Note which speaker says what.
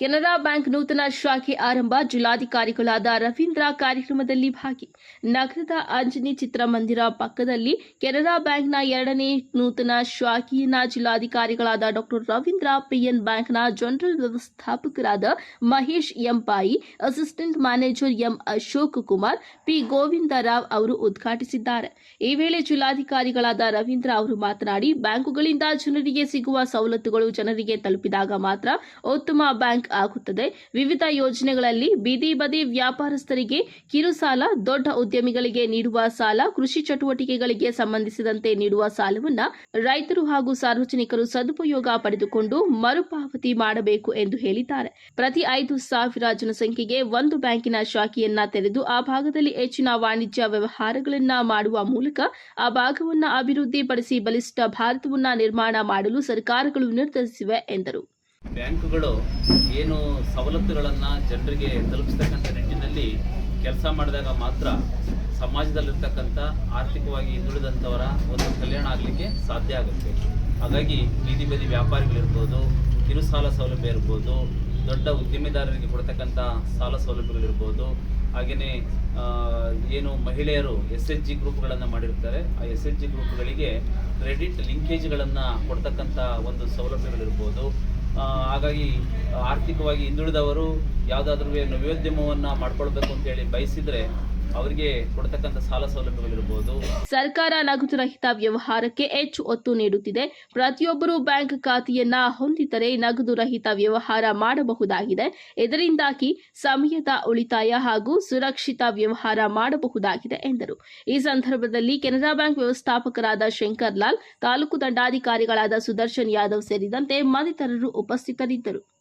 Speaker 1: Canara bank ನೂತನ ಶಾಖೆ ಆರಂಭ, ಜಿಲ್ಲಾಧಿಕಾರಿಗಳಾದ ರವೀಂದ್ರ ಕಾರ್ಯಕ್ರಮದಲ್ಲಿ ಭಾಗಿ. ನಗರದ ಅಂಜನಿ ಚಿತ್ರಮಂದಿರ ಪಕ್ಕದಲ್ಲಿ ಕೆನರಾ ಬ್ಯಾಂಕ್ನ ಎರಡನೇ ನೂತನ ಶಾಖೆಯನ್ನ ಜಿಲ್ಲಾಧಿಕಾರಿಗಳಾದ ಡಾಕ್ಟರ್ ರವೀಂದ್ರ ಪಿಎನ್ ಬ್ಯಾಂಕ್ನ ಜನರಲ್ ವ್ಯವಸ್ಥಾಪಕರಾದ Mahesh ಎಂಪಾಯಿ assistant manager M Ashok Kumar, P Govindarao ಅವರು ಉದ್ಘಾಟಿಸಿದ್ದಾರೆ. ಈ ವೇಳೆ ಜಿಲ್ಲಾಧಿಕಾರಿಗಳಾದ ರವೀಂದ್ರ ಅವರು ಮಾತನಾಡಿ, ಬ್ಯಾಂಕುಗಳಿಂದ ಜನರಿಗೆ ಸಿಗುವ ಸವಲತ್ತುಗಳು ಜನರಿಗೆ ತಲುಪಿದಾಗ ಮಾತ್ರ ಉತ್ತಮ ಬ್ಯಾಂಕ್ ಆಗುತ್ತದೆ ವಿವಿಧ ಯೋಜನೆಗಳಲ್ಲಿ ಬೀದಿ ಬದಿ ವ್ಯಾಪಾರಸ್ಥರಿಗೆ ಕಿರು ಸಾಲ, ದೊಡ್ಡ ಉದ್ಯಮಿಗಳಿಗೆ ನೀಡುವ ಸಾಲ, ಕೃಷಿ ಚಟುವಟಿಕೆಗಳಿಗೆ ಸಂಬಂಧಿಸಿದಂತೆ ನೀಡುವ ಸಾಲವನ್ನು ರೈತರು ಹಾಗೂ ಸಾರ್ವಜನಿಕರು ಸದುಪಯೋಗ ಪಡೆದುಕೊಂಡು ಮರುಪಾವತಿ ಮಾಡಬೇಕು ಎಂದು ಹೇಳಿದ್ದಾರೆ. ಪ್ರತಿ ಐದು ಸಾವಿರ ಜನಸಂಖ್ಯೆಗೆ ಒಂದು ಬ್ಯಾಂಕಿನ ಶಾಖೆಯನ್ನ ತೆರೆದು ಆ ಭಾಗದಲ್ಲಿ ಹೆಚ್ಚಿನ ವಾಣಿಜ್ಯ ವ್ಯವಹಾರಗಳನ್ನ ಮಾಡುವ ಮೂಲಕ ಆ ಭಾಗವನ್ನ ಅಭಿವೃದ್ಧಿಪಡಿಸಿ ಬಲಿಷ್ಠ ಭಾರತವನ್ನ ನಿರ್ಮಾಣ ಮಾಡಲು ಸರ್ಕಾರಗಳು ನಿರ್ಧರಿಸಿವೆ ಎಂದರು.
Speaker 2: ಬ್ಯಾಂಕುಗಳು ಏನು ಸವಲತ್ತುಗಳನ್ನು ಜನರಿಗೆ ತಲುಪಿಸ್ತಕ್ಕಂಥ ನಿಟ್ಟಿನಲ್ಲಿ ಕೆಲಸ ಮಾಡಿದಾಗ ಮಾತ್ರ ಸಮಾಜದಲ್ಲಿರ್ತಕ್ಕಂಥ ಆರ್ಥಿಕವಾಗಿ ಹಿಂದುಳಿದಂಥವರ ಒಂದು ಕಲ್ಯಾಣ ಆಗಲಿಕ್ಕೆ ಸಾಧ್ಯ ಆಗುತ್ತೆ. ಹಾಗಾಗಿ ಬೀದಿ ಬದಿ ವ್ಯಾಪಾರಿಗಳಿರ್ಬೋದು, ಕಿರು ಸಾಲ ಸೌಲಭ್ಯ ಇರ್ಬೋದು, ದೊಡ್ಡ ಉದ್ಯಮಿದಾರರಿಗೆ ಕೊಡ್ತಕ್ಕಂಥ ಸಾಲ ಸೌಲಭ್ಯಗಳಿರ್ಬೋದು, ಹಾಗೆಯೇ ಏನು ಮಹಿಳೆಯರು ಎಸ್ ಎಚ್ ಜಿ ಗ್ರೂಪ್ಗಳನ್ನು ಮಾಡಿರ್ತಾರೆ. ಆ ಎಸ್ ಎಚ್ ಜಿ ಗ್ರೂಪ್ಗಳಿಗೆ ಕ್ರೆಡಿಟ್ ಲಿಂಕೇಜ್ಗಳನ್ನು ಕೊಡ್ತಕ್ಕಂಥ ಒಂದು ಸೌಲಭ್ಯಗಳಿರ್ಬೋದು. ಹಾಗಾಗಿ ಆರ್ಥಿಕವಾಗಿ ಹಿಂದುಳಿದವರು ಯಾವುದಾದ್ರೂ ನವೋದ್ಯಮವನ್ನು ಮಾಡ್ಕೊಳ್ಬೇಕು ಅಂತೇಳಿ ಬಯಸಿದರೆ ಅವರಿಗೆ ಕೊಡ್ತಕ್ಕಂಥ ಸಾಲ ಸೌಲಭ್ಯಗಳಿರ್ಬೋದು.
Speaker 1: ಸರ್ಕಾರ ನಗದು ರಹಿತ ವ್ಯವಹಾರಕ್ಕೆ ಹೆಚ್ಚು ಒತ್ತು ನೀಡುತ್ತಿದೆ. ಪ್ರತಿಯೊಬ್ಬರು ಬ್ಯಾಂಕ್ ಖಾತೆಯನ್ನ ಹೊಂದಿದ್ದರೆ ನಗದು ರಹಿತ ವ್ಯವಹಾರ ಮಾಡಬಹುದಾಗಿದೆ. ಇದರಿಂದಾಗಿ ಸಮಯದ ಉಳಿತಾಯ ಹಾಗೂ ಸುರಕ್ಷಿತ ವ್ಯವಹಾರ ಮಾಡಬಹುದಾಗಿದೆ ಎಂದರು. ಈ ಸಂದರ್ಭದಲ್ಲಿ ಕೆನರಾ ಬ್ಯಾಂಕ್ ವ್ಯವಸ್ಥಾಪಕರಾದ ಶಂಕರ್ ಲಾಲ್, ತಾಲೂಕು ದಂಡಾಧಿಕಾರಿಗಳಾದ ಸುದರ್ಶನ್ ಯಾದವ್ ಸೇರಿದಂತೆ ಮತ್ತಿತರರು ಉಪಸ್ಥಿತರಿದ್ದರು.